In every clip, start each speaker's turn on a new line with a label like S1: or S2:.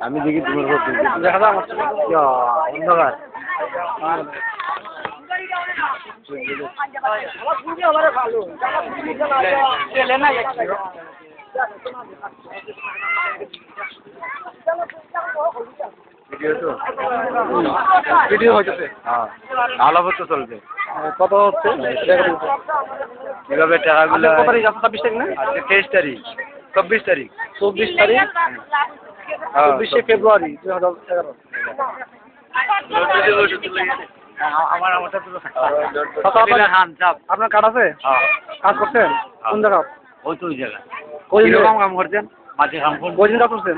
S1: আমি দেখি তোমার উপর
S2: দেখা
S1: ইয়া, অন্ধকার। ভিডিও
S2: হইতেছে
S1: হ্যাঁ। ভালো মতো চলবে
S2: কত হচ্ছে?
S1: এভাবে টাকাগুলো
S2: আজকে কত তারিখ? আছে ছাব্বিশ তারিখ না?
S1: আজকে তেইশ তারিখ। চব্বিশ তারিখ।
S2: চব্বিশ তারিখ। চব্বিশে ফেব্রুয়ারি দুই হাজার এগারো।
S1: আমার আমার সাথে
S2: আপনার কার্ড আছে?
S1: হ্যাঁ।
S2: কাজ করছেন? কোন জায়গা
S1: ওই তো ওই জায়গা
S2: কদিন?
S1: কাম করছেন? মাঝে কাম
S2: কদিন কাজ করছেন?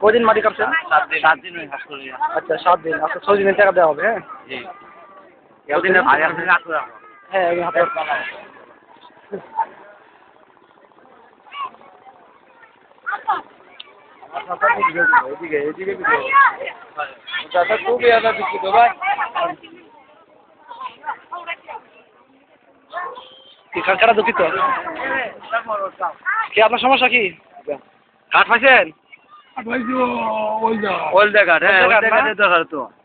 S2: কদিন মাটি কাটছেন?
S1: সাত দিন। সাত দিন কাজ করি।
S2: আচ্ছা সাত দিন। আচ্ছা ছয় দিনের টাকা দেওয়া হবে হ্যাঁ?
S1: জি। একদিন
S2: হ্যাঁ
S1: এদিকে খুবই আদা দুঃখিত ভাই
S2: দুঃখিত কি আপনার সমস্যা কি কাঠ পাইছেন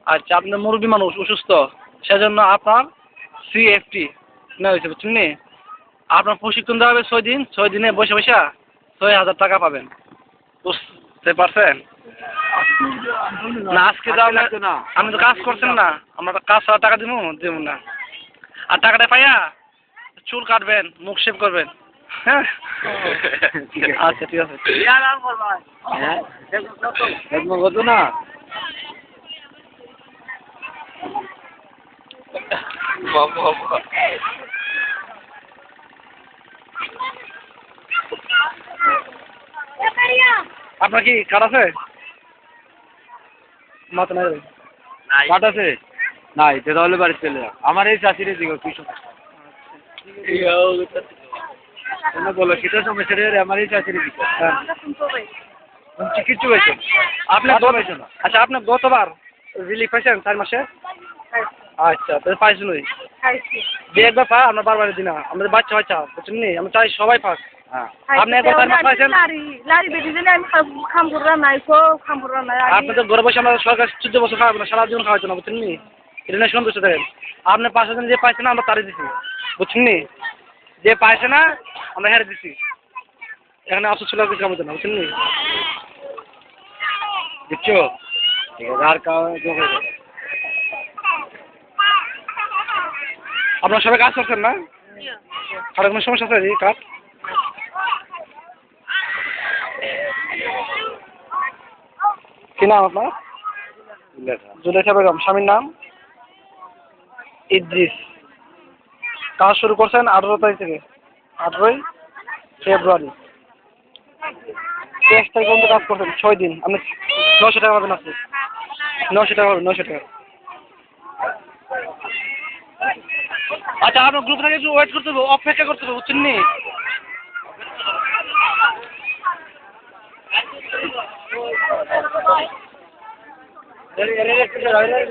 S2: আচ্ছা আপনার মানুষ অসুস্থ সেজন্য আপনার সিএফটি না হয়েছে বুঝছেন? আপনার প্রশিক্ষণ দেওয়া হবে ছয় দিন, ছয় দিনে বসে বসে ছয় হাজার টাকা পাবেন বুঝতে পারছেন? না, আজকে যাও না
S1: না।
S2: আপনি তো কাজ করছেন না। আমরা তো কাজ ছাড়া টাকা দিব দিব না। আর টাকাটা পাইয়া চুল কাটবেন, মুখ শেভ করবেন। হ্যাঁ? আচ্ছা ঠিক আছে।
S1: হ্যাঁ? যত্ন করতো না
S2: আপনার কি কার্ড আছে? মাথা নাই।
S1: কাট আছে? নাই তো তাহলে বাড়ি চলে যাও আমার এই চাষিরে দিকে তুই তোমরা বলো কিটা সমস্যা রে আমার এই চাষিরে দিকে।
S2: হ্যাঁ।
S1: কিচ্ছু হয়েছে?
S2: আপনি
S1: কার্ড
S2: গত-
S1: না?
S2: আচ্ছা আপনি গতবার রিলিফ পাইছেন চার মাসে? আচ্ছা তাহলে পাইছেন ওই যে একবার পা আমরা বারবার দিই না আমাদের বাচ্চা বাচ্চা বুঝছেন নি? আমরা চাই সবাই পাক।
S1: হ্যাঁ।
S2: আপনি তো ঘরে বসে আমরা সরকার চোদ্দ বছর খাওয়াবো না সারা জীবন খাওয়াইতো না বুঝছেন নি? এটা নিয়ে সন্তুষ্ট থাকেন। আপনি পাঁচশো যে পাইছে না আমরা তারই দিছি বুঝছেন নি? যে পাইছে না আমরা হেরে দিছি। এখানে আফসোস ছিল কিছু কামাইতো না বুঝছেন নি?
S1: বুঝছ আর কাউ
S2: আপনার সবাই কাজ করছেন না? আর কোনো সমস্যা আছে? কাজ? কি নাম আপনার? জুলেখা বেগম স্বামীর নাম? ইদ্রিস। কাজ শুরু করছেন আঠারো তারিখ থেকে? আঠারোই ফেব্রুয়ারি। তেইশ তারিখ পর্যন্ত কাজ করছেন ছয় দিন। আপনি নশো টাকা পাবেন আপনি নশো টাকা পাবেন নশো টাকা। আচ্ছা আপনার গ্রুপ থেকে একটু ওয়েট করতে হবে অপেক্ষা করতে হবে বুঝছেন নি? Nereye nereye